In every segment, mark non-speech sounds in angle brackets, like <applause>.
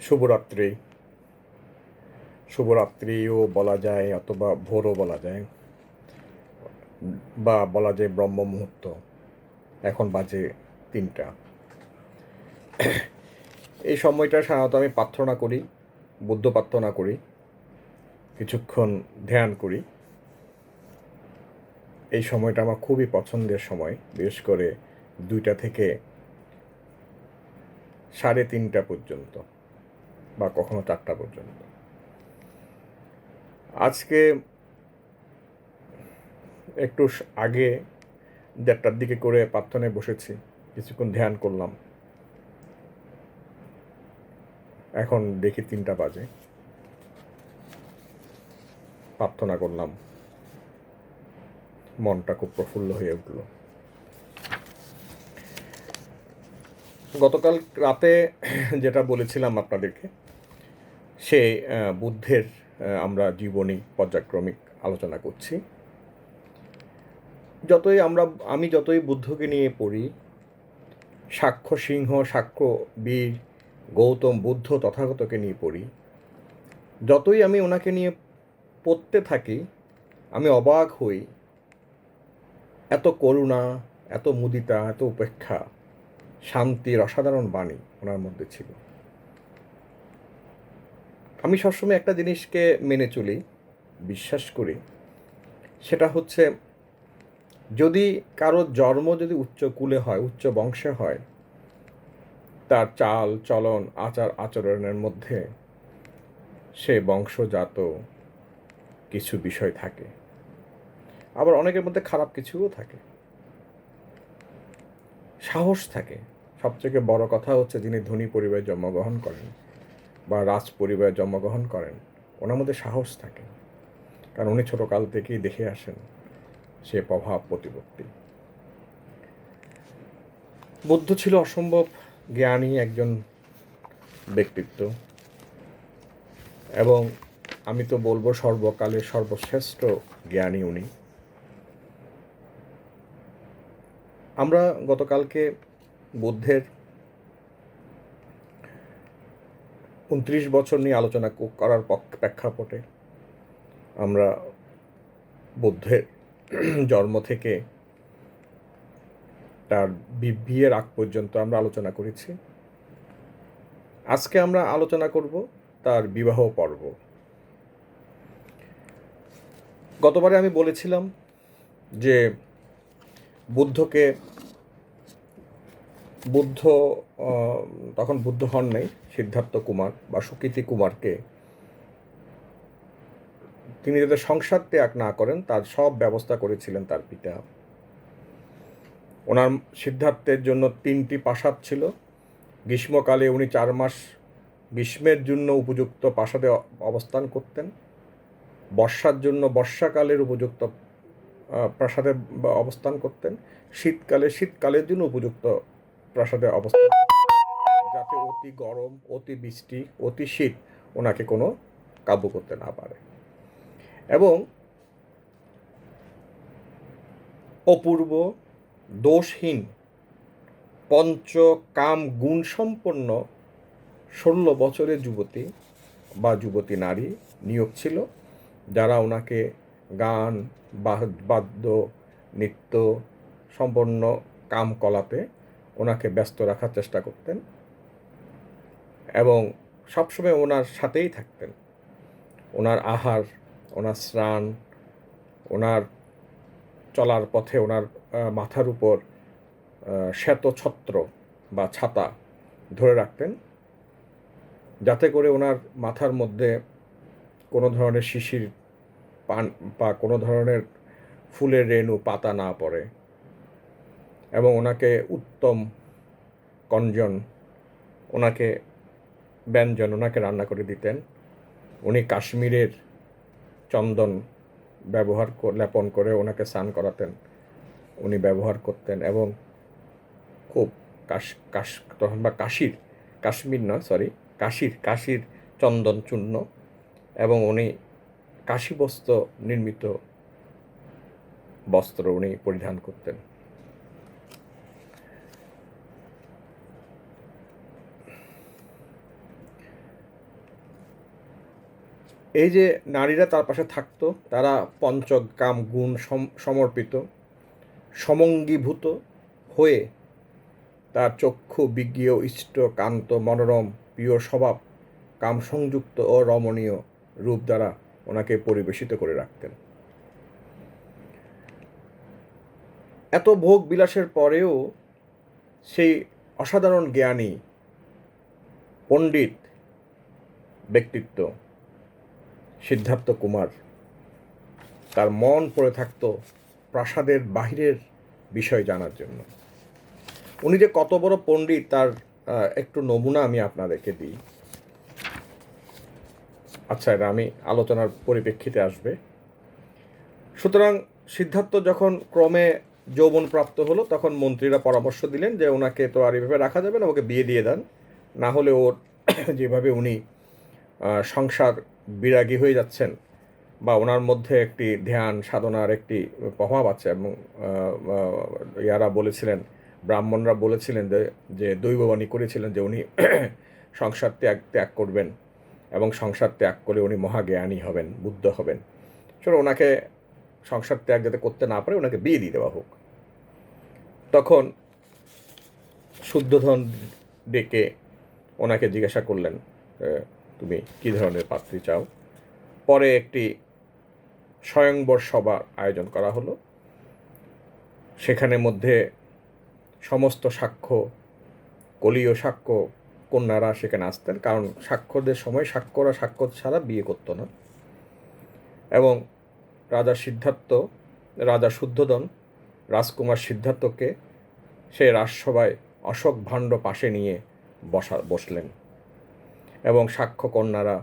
শুভরাত্রি। শুভরাত্রিও বলা যায় অথবা ভোরও বলা যায় বা বলা যায় ব্রহ্ম মুহূর্ত। এখন বাজে তিনটা। এই সময়টা সাধারণত আমি প্রার্থনা করি, বুদ্ধ প্রার্থনা করি, কিছুক্ষণ ধ্যান করি। এই সময়টা আমার খুবই পছন্দের সময়, বিশেষ করে দুইটা থেকে সাড়ে তিনটা পর্যন্ত। বা কখনো চারটা পর্যন্ত আজকে একটু আগে দেড়টার দিকে করে প্রার্থনায় বসেছি, কিছুক্ষণ ধ্যান করলাম। এখন দেখি তিনটা বাজে। প্রার্থনা করলাম। মনটা খুব প্রফুল্ল হয়ে উঠল। গতকাল রাতে যেটা বলেছিলাম আপনাদেরকে, সে বুদ্ধের আমরা জীবনী পর্যায়ক্রমিক আলোচনা করছি। যতই আমরা, আমি যতই বুদ্ধকে নিয়ে পড়ি, সাক্ষ্য সিংহ, সাক্ষ্য বীর, গৌতম বুদ্ধ তথাগতকে নিয়ে পড়ি, যতই আমি ওনাকে নিয়ে পড়তে থাকি, আমি অবাক হই, এত করুণা, এত মুদিতা, এত উপেক্ষা। শান্তির অসাধারণ বাণী ওনার মধ্যে ছিল। আমি সবসময় একটা জিনিসকে মেনে চলি, বিশ্বাস করি, সেটা হচ্ছে যদি কারও জন্ম যদি উচ্চ কুলে হয়, উচ্চ বংশে হয়, তার চাল, চলন, আচার, আচরণের মধ্যে সে বংশজাত কিছু বিষয় থাকে। আবার অনেকের মধ্যে খারাপ কিছুও থাকে। সাহস থাকে। সবথেকে বড় কথা হচ্ছে যিনি ধনী পরিবারে জন্মগ্রহণ করেন বা রাজ পরিবারে জন্মগ্রহণ করেন, ওনার মধ্যে সাহস থাকে। কারণ উনি ছোটকাল থেকেই দেখে আসেন সে প্রভাব প্রতিপত্তি। বুদ্ধ ছিল অসম্ভব জ্ঞানী একজন ব্যক্তিত্ব। এবং আমি তো বলব সর্বকালের সর্বশ্রেষ্ঠ জ্ঞানী উনি। আমরা গতকালকে বুদ্ধের উনত্রিশ বছর নিয়ে আলোচনা করার প্রেক্ষাপটে আমরা বুদ্ধের জন্ম থেকে তার বিয়ের আগ পর্যন্ত আমরা আলোচনা করেছি। আজকে আমরা আলোচনা করব তার বিবাহ পর্ব। গতবারে আমি বলেছিলাম যে বুদ্ধকে বুদ্ধ তখন বুদ্ধ হন নাই, সিদ্ধার্থ কুমার বা সুকৃতি কুমারকে। তিনি যাতে সংসার ত্যাগ না করেন, তার সব ব্যবস্থা করেছিলেন তার পিতা। ওনার সিদ্ধার্থের জন্য তিনটি প্রাসাদ ছিল। গ্রীষ্মকালে উনি চার মাস গ্রীষ্মের জন্য উপযুক্ত প্রাসাদে অবস্থান করতেন। বর্ষার জন্য বর্ষাকালের উপযুক্ত প্রাসাদে অবস্থান করতেন। শীতকালে, শীতকালের জন্য উপযুক্ত প্রাসাদে অবস্থান যাতে অতি গরম, অতি বৃষ্টি, অতি শীত ওনাকে কোনো কাবু করতে না পারে। এবং অপূর্ব, দোষহীন পঞ্চ পঞ্চকাম গুণসম্পন্ন ষোলো বছরের যুবতী বা যুবতী নারী নিয়োগ ছিল, যারা ওনাকে গান বাদ্য, নৃত্য সম্পন্ন কাম কলাপে ওনাকে ব্যস্ত রাখার চেষ্টা করতেন এবং সবসময় ওনার সাথেই থাকতেন। ওনার আহার, ওনার স্নান, ওনার চলার পথে ওনার মাথার উপর শ্বেত ছত্র বা ছাতা ধরে রাখতেন যাতে করে ওনার মাথার মধ্যে কোনো ধরনের শিশির পান বা কোনো ধরনের ফুলের রেণু, পাতা না পড়ে। এবং ওনাকে উত্তম কঞ্জন ওনাকে ব্যঞ্জন, ওনাকে রান্না করে দিতেন। উনি কাশ্মীরের চন্দন ব্যবহার লেপন করে ওনাকে স্নান করাতেন। উনি ব্যবহার করতেন এবং খুব কাশ কাশ, তখন বা কাশির, কাশ্মীর নয় সরি কাশির কাশির চন্দন চূর্ণ এবং উনি কাশি বস্ত্র নির্মিত বস্ত্র উনি পরিধান করতেন। এই যে নারীরা তার পাশে থাকতো, তারা পঞ্চক, কাম, গুণ, সম- সমর্পিত, সমঙ্গীভূত হয়ে তার চক্ষু বিজ্ঞীয় ইষ্ট কান্ত মনোরম, প্রিয় স্বভাব, কাম সংযুক্ত ও রমণীয় রূপ দ্বারা ওনাকে পরিবেশিত করে রাখতেন। এত ভোগ বিলাসের পরেও সেই অসাধারণ জ্ঞানী, পণ্ডিত ব্যক্তিত্ব সিদ্ধার্থ কুমার। তার মন পড়ে থাকতো প্রাসাদের বাহিরের বিষয় জানার জন্য। উনি যে কত বড় পণ্ডিত, তার একটু নমুনা আমি আপনাদেরকে দিই। আচ্ছা এটা আমি আলোচনার পরিপ্রেক্ষিতে আসবে। সুতরাং সিদ্ধার্থ যখন ক্রমে যৌবন প্রাপ্ত হলো, তখন মন্ত্রীরা পরামর্শ দিলেন যে ওনাকে তো আর এভাবে রাখা যাবে না, ওকে বিয়ে দিয়ে দেন। না হলে ওর <clears throat> যেভাবে উনি সংসার বিরাগী হয়ে যাচ্ছেন বা ওনার মধ্যে একটি ধ্যান, সাধনার একটি প্রভাব আছে এবং ইয়ারা বলেছিলেন, ব্রাহ্মণরা বলেছিলেন যে যে দৈববাণী করেছিলেন যে উনি <clears throat> সংসার ত্যাগ ত্যাগ করবেন এবং সংসার ত্যাগ করে উনি মহাজ্ঞানী হবেন, বুদ্ধ হবেন। চলো ওনাকে সংসার ত্যাগ যাতে করতে না পারে ওনাকে বিয়ে দিয়ে দেওয়া হোক। তখন শুদ্ধধন ডেকে ওনাকে জিজ্ঞাসা করলেন তুমি কী ধরনের পাত্রী চাও? পরে একটি স্বয়ংবর সভার আয়োজন করা হলো। সেখানে মধ্যে সমস্ত সাক্ষ্য, কলীয় সাক্ষ্য কন্যারা সেখানে আসতেন, কারণ সাক্ষরদের সময় সাক্ষরা সাক্ষ্য ছাড়া বিয়ে করতো না। এবং রাজা সিদ্ধার্থ, রাজা শুদ্ধোদন, রাজকুমার সিদ্ধার্থকে সে রাজসভায় অশোক ভাণ্ড পাশে নিয়ে বসা, বসলেন। এবং সাক্ষ্য কন্যারা,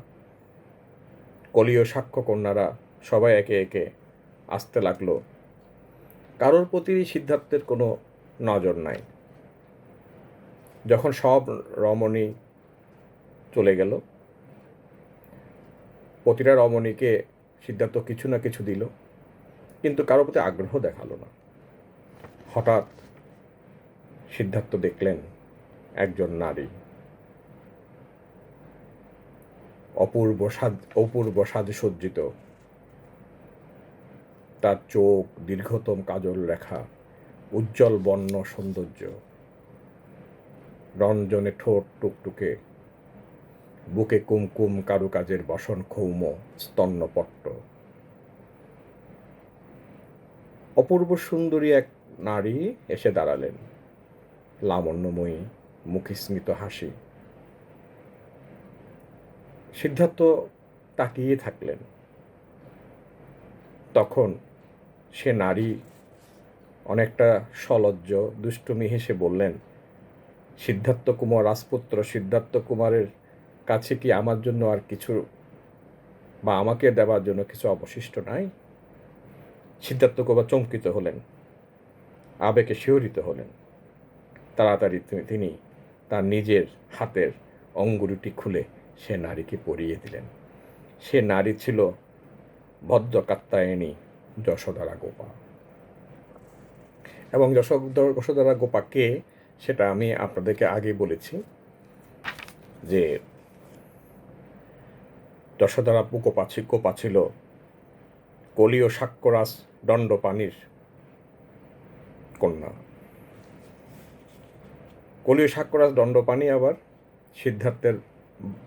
কলীয় সাক্ষ্য কন্যারা সবাই একে একে আসতে লাগল। কারোর প্রতি সিদ্ধার্থের কোনো নজর নাই। যখন সব রমণী চলে গেল প্রতিটা রমণীকে সিদ্ধার্থ কিছু না কিছু দিল, কিন্তু কারোর প্রতি আগ্রহ দেখাল না। হঠাৎ সিদ্ধার্থ দেখলেন একজন নারী। অপূর্ব সাজ অপূর্ব সাজসজ্জিত তার চোখ, দীর্ঘতম কাজল রেখা, উজ্জ্বল বর্ণ সৌন্দর্য। রঞ্জনে ঠোঁট টুকটুকে, বুকে কুমকুম কারুকাজের বসন ক্ষৌম স্তন্নপট্ট অপূর্ব সুন্দরী এক নারী এসে দাঁড়ালেন। লাবণ্যময়ী মুখে স্মিত হাসি। সিদ্ধার্থ তাকিয়ে থাকলেন। তখন সে নারী অনেকটা সলজ্জ, দুষ্টুমি হেসে বললেন সিদ্ধার্থ কুমার রাজপুত্র সিদ্ধার্থ কুমারের কাছে কি আমার জন্য আর কিছু বা আমাকে দেওয়ার জন্য কিছু অবশিষ্ট নাই? সিদ্ধার্থ কুমার চমকিত হলেন, আবেগে শিহরিত হলেন। তাড়াতাড়ি তিনি- তার নিজের হাতের অঙ্গুরুটি খুলে সে নারীকে পরিয়ে দিলেন। সে নারী ছিল ভদ্র কাত্তায়নী যশোধরা গোপা। এবং যশোধর যশোধরা গোপা কে? সেটা আমি আপনাদেরকে আগে বলেছি যে যশোধরা গোপা ছি গোপা ছিল কলীয় সাক্ষ্যরাজ দণ্ডপাণির কন্যা। কলীয় সাক্ষ্যরাজ দণ্ডপানি আবার সিদ্ধার্থের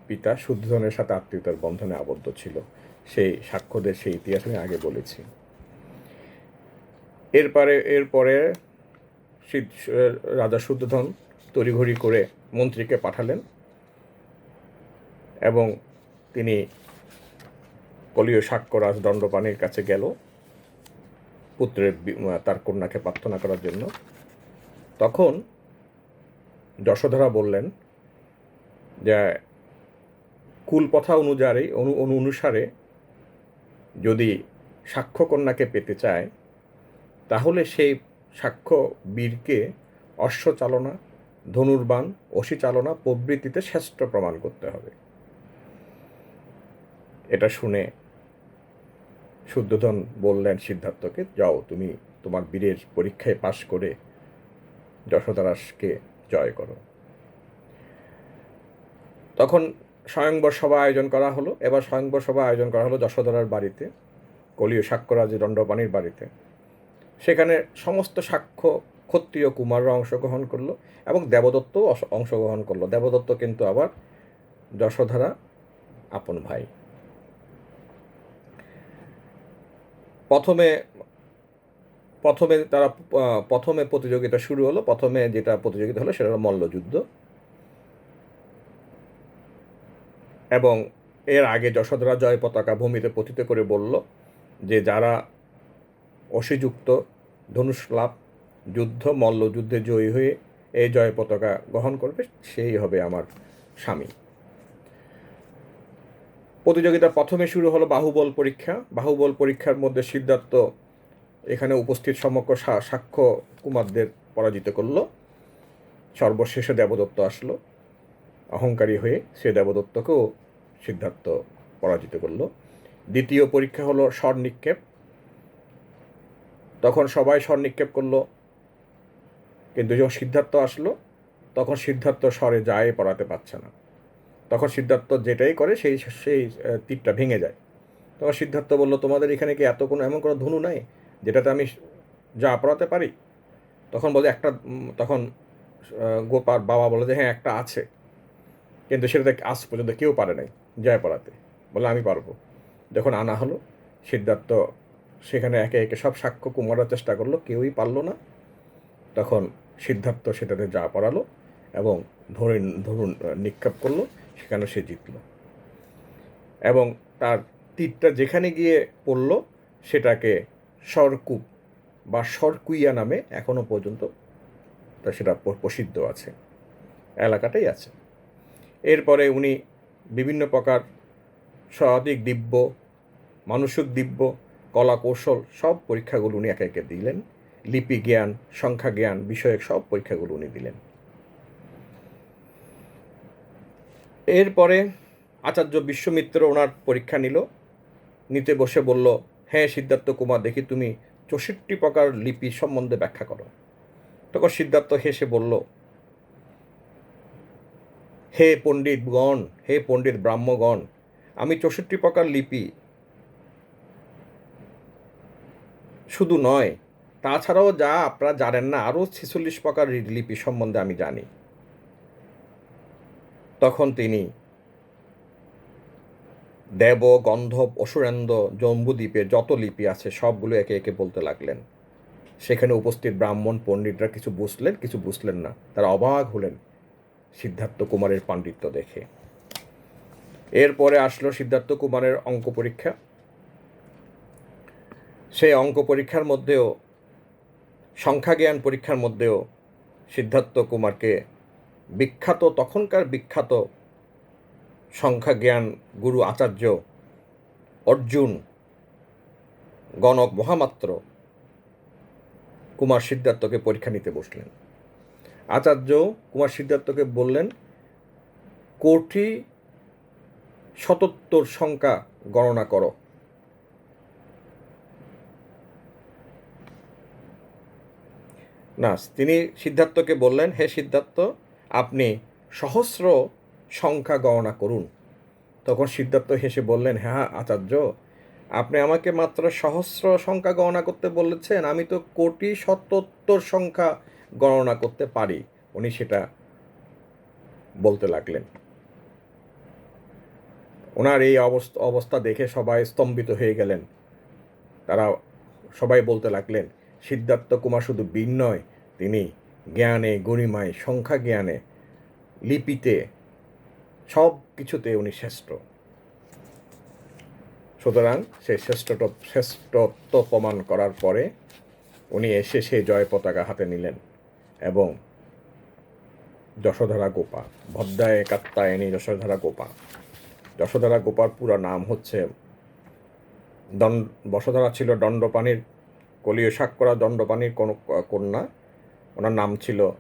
পিতা শুদ্ধধনের সাথে আত্মীয়তার বন্ধনে আবদ্ধ ছিল। সেই সাক্ষ্যদের সেই ইতিহাস আমি আগে বলেছি। এরপরে এরপরে রাজা শুদ্ধধন তড়িঘড়ি করে মন্ত্রীকে পাঠালেন এবং তিনি কলীয় সাক্ষ্যরাজ দণ্ডপাণির কাছে গেল পুত্রের তার কন্যাকে প্রার্থনা করার জন্য। তখন যশোধরা বললেন যে কুলপথা অনুযায়ী, অনু, অনু- অনুসারে যদি সাক্ষ্য কন্যাকে পেতে চায়, তাহলে সেই সাক্ষ্য বীরকে অশ্ব চালনা ধনুর্বাণ অসি চালনা প্রবৃত্তিতে শ্রেষ্ঠ প্রমাণ করতে হবে। এটা শুনে শুদ্ধধন বললেন সিদ্ধার্থকে, যাও, তুমি তোমার বীরের পরীক্ষায় পাশ করে যশোদারাসকে জয় করো। তখন স্বয়ংবর সভা আয়োজন করা হলো। এবার স্বয়ংবর সভা আয়োজন করা হলো যশোধরার বাড়িতে কলীয় সাক্ষ্যরাজ দণ্ডপাণির বাড়িতে। সেখানে সমস্ত সাক্ষ্য ক্ষত্রিয় কুমাররা অংশগ্রহণ করল এবং দেবদত্তও অংশগ্রহণ করল। দেবদত্ত কিন্তু আবার যশোধরা আপন ভাই। প্রথমে প্রথমে তারা প্রথমে প্রতিযোগিতা শুরু হলো। প্রথমে যেটা প্রতিযোগিতা হলো সেটা হলো মল্লযুদ্ধ। এবং এর আগে যশোধরা জয় পতাকা ভূমিতে পতিত করে বলল যে যারা অসিযুক্ত ধনুষ লাভ যুদ্ধ, মল্লযুদ্ধে জয়ী হয়ে এই জয় পতাকা গ্রহণ করবে, সেই হবে আমার স্বামী। প্রতিযোগিতা প্রথমে শুরু হলো বাহুবল পরীক্ষা। বাহুবল পরীক্ষার মধ্যে সিদ্ধার্থ এখানে উপস্থিত সমগ্র সাক্ষ্য কুমারদের পরাজিত করল। সর্বশেষে দেবদত্ত আসলো। অহংকারী হয়ে সে দেবদত্তকেও সিদ্ধার্থ পরাজিত করল। দ্বিতীয় পরীক্ষা হলো স্বর নিক্ষেপ তখন সবাই স্বর নিক্ষেপ করল। কিন্তু যখন সিদ্ধার্থ আসলো, তখন সিদ্ধার্থ স্বরে যায় পড়াতে পারছে না। তখন সিদ্ধার্থ যেটাই করে, সেই সেই তীরটা ভেঙে যায়। তখন সিদ্ধার্থ বলল, তোমাদের এখানে কি এত কোনো, এমন কোনো ধনু নাই, যেটাতে আমি যা পড়াতে পারি? তখন বলে, একটা তখন গোপার বাবা বলে যে হ্যাঁ একটা আছে। কিন্তু সেটাতে আজ পর্যন্ত কেউ পারে নাই জয় পড়াতে বলে আমি পারব। যখন আনা হলো, সিদ্ধার্থ সেখানে একে একে সব সাক্ষ্য কুমারার চেষ্টা করল, কেউই পারল না। তখন সিদ্ধার্থ সেটাতে যা পড়ালো এবং ধরে, ধরুন নিক্ষেপ করল, সেখানে সে জিতল। এবং তার তীরটা যেখানে গিয়ে পড়ল, সেটাকে সরকূপ বা সরকুইয়া নামে এখনও পর্যন্ত তা সেটা প্রসিদ্ধ আছে। এলাকাটাই আছে। এরপরে উনি বিভিন্ন প্রকার স্বাভাবিক দিব্য, মানসিক দিব্য কলা কৌশল সব পরীক্ষাগুলো উনি একে একে দিলেন। লিপি জ্ঞান, সংখ্যা জ্ঞান, বিষয়ক সব পরীক্ষাগুলো উনি দিলেন। এরপরে আচার্য বিশ্বমিত্র ওনার পরীক্ষা নিল। নিতে বসে বলল হ্যাঁ সিদ্ধার্থ কুমার, দেখি তুমি চৌষট্টি প্রকার লিপি সম্বন্ধে ব্যাখ্যা করো। তখন সিদ্ধার্থ হেসে বলল হে পণ্ডিতগণ হে পণ্ডিত ব্রাহ্মগণ, আমি চৌষট্টি প্রকার লিপি। শুধু নয়, তাছাড়াও যা আপনারা জানেন না, আরও ছেচল্লিশ প্রকার লিপি সম্বন্ধে আমি জানি। তখন তিনি দেব, গন্ধব, অসুরেন্দ্র জম্বুদ্বীপে যত লিপি আছে, সবগুলো একে একে বলতে লাগলেন। সেখানে উপস্থিত ব্রাহ্মণ পণ্ডিতরা কিছু বুঝলেন কিছু বুঝলেন না, তারা অবাক হলেন। সিদ্ধার্থ কুমারের পাণ্ডিত্য দেখে। এরপরে আসলো সিদ্ধার্থ কুমারের অঙ্ক পরীক্ষা। সেই অঙ্ক পরীক্ষার মধ্যেও, সংখ্যাজ্ঞান পরীক্ষার মধ্যেও সিদ্ধার্থ কুমারকে বিখ্যাত, তখনকার বিখ্যাত সংখ্যাজ্ঞান গুরু আচার্য অর্জুন গণক মহামাত্র কুমার সিদ্ধার্থকে পরীক্ষা নিতে বসলেন। আচার্য কুমার সিদ্ধার্থকে বললেন, কোটি সতত্তর সংখ্যা গণনা করো। না তিনি সিদ্ধার্থকে বললেন, হে সিদ্ধার্থ, আপনি সহস্র সংখ্যা গণনা করুন। তখন সিদ্ধার্থ হেসে বললেন হ্যাঁ আচার্য, আপনি আমাকে মাত্র সহস্র সংখ্যা গণনা করতে বলেছেন, আমি তো কোটি সত্তর সংখ্যা গণনা করতে পারি, উনি সেটা বলতে লাগলেন। ওনার এই অবস্থা অবস্থা দেখে সবাই স্তম্ভিত হয়ে গেলেন। তারা সবাই বলতে লাগলেন, সিদ্ধার্থ কুমার শুধু বীর নয়, তিনি জ্ঞানে, গরিমায়, সংখ্যা জ্ঞানে, লিপিতে সব কিছুতে উনি শ্রেষ্ঠ। সুতরাং সেই শ্রেষ্ঠত্ব শ্রেষ্ঠত্ব প্রমাণ করার পরে উনি এসে সেই জয় পতাকা হাতে নিলেন। এবং যশোধরা গোপা, ভদ্রায় কাত্তায়নী যশোধরা গোপা। যশোধরা গোপার পুরো নাম হচ্ছে দণ্ড, বসুধরা ছিল দণ্ডপাণির কলীয় সাক্ষরা দণ্ডপাণির কোনো কন্যা। ওনার নাম ছিল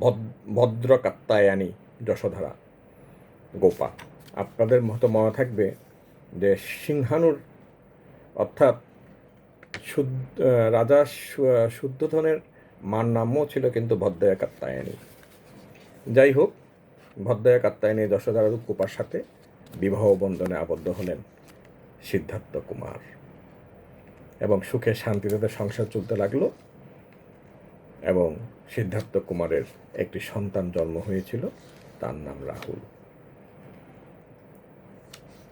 ভদ- ভদ্র কাত্তায়ানী যশোধরা গোপা। আপনাদের মতো মনে থাকবে যে সিংহানুর অর্থাৎ রাজা শুদ্ধধনের মার নামও ছিল কিন্তু ভদ্রয়া কাত্তায়নী যাই হোক ভদ্রয়া কাত্তায়নী যশোধরা গোপার সাথে বিবাহ বন্ধনে আবদ্ধ হলেন সিদ্ধার্থ কুমার। এবং সুখে শান্তিতে সংসার চলতে লাগল এবং সিদ্ধার্থ কুমারের একটি সন্তান জন্ম হয়েছিল, তার নাম রাহুল।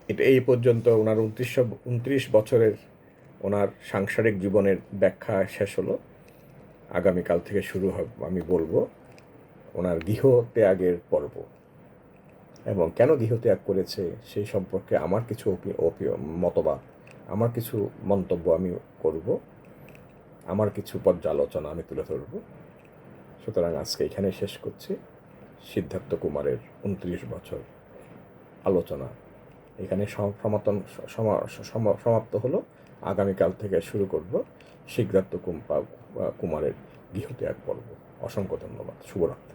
এটা এই পর্যন্ত ওনার উনত্রিশশো উনত্রিশ বছরের ওনার সাংসারিক জীবনের ব্যাখ্যা শেষ হলো। আগামীকাল থেকে শুরু হবে, আমি বলব, ওনার গৃহ ত্যাগের পর্ব। এবং কেন গৃহত্যাগ করেছে সেই সম্পর্কে আমার কিছু মতবাদ, আমার কিছু মন্তব্য আমি করব, আমার কিছু পর্যালোচনা আমি তুলে ধরব। সুতরাং আজকে এখানে শেষ করছি। সিদ্ধার্থ কুমারের উনত্রিশ বছর আলোচনা এখানে সমাপ্ত হলো। আগামীকাল থেকে শুরু করব। সিদ্ধার্থ কুম্পা কুমারের গৃহত্যাগ পর্ব। অসংখ্য ধন্যবাদ। শুভরাত্রি।